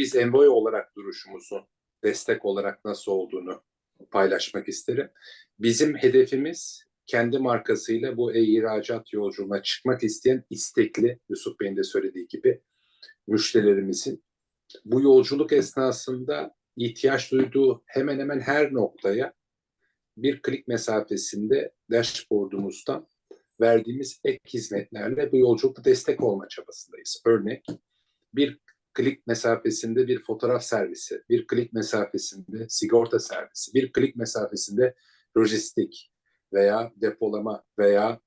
biz Envoy olarak duruşumuzun destek olarak nasıl olduğunu paylaşmak isterim. Bizim hedefimiz kendi markasıyla bu e-ihracat yolculuğuna çıkmak isteyen istekli, Yusuf Bey'in de söylediği gibi müşterilerimizin bu yolculuk esnasında ihtiyaç duyduğu hemen hemen her noktaya bir klik mesafesinde dashboardumuzdan verdiğimiz ek hizmetlerle bu yolculukta destek olma çabasındayız. Örnek bir klik mesafesinde bir fotoğraf servisi, bir klik mesafesinde sigorta servisi, bir klik mesafesinde lojistik veya depolama veya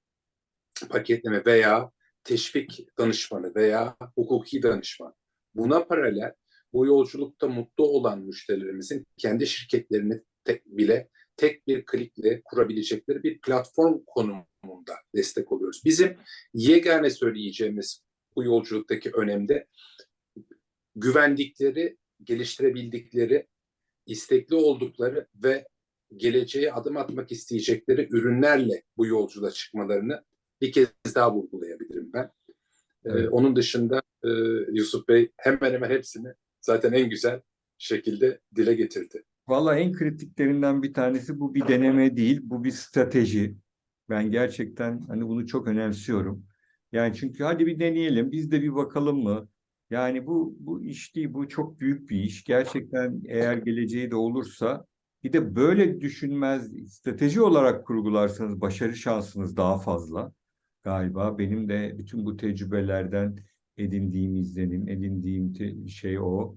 paketleme veya teşvik danışmanı veya hukuki danışman. Buna paralel bu yolculukta mutlu olan müşterilerimizin kendi şirketlerini tek, bile tek bir klikle kurabilecekleri bir platform konumunda destek oluyoruz. Bizim yegane söyleyeceğimiz bu yolculuktaki önemde güvendikleri, geliştirebildikleri, istekli oldukları ve geleceğe adım atmak isteyecekleri ürünlerle bu yolculuğa çıkmalarını bir kez daha vurgulayabilirim ben. Ee, Evet. onun dışında e, Yusuf Bey hemen hemen hepsini zaten en güzel şekilde dile getirdi. Valla en kritiklerinden bir tanesi bu bir deneme değil, bu bir strateji. Ben gerçekten hani bunu çok önemsiyorum. Yani çünkü hadi bir deneyelim, biz de bir bakalım mı? Yani bu bu iş değil, bu çok büyük bir iş. Gerçekten eğer geleceği de olursa bir de böyle düşünmez, strateji olarak kurgularsanız başarı şansınız daha fazla galiba. Benim de bütün bu tecrübelerden edindiğim izlenim, edindiğim şey o.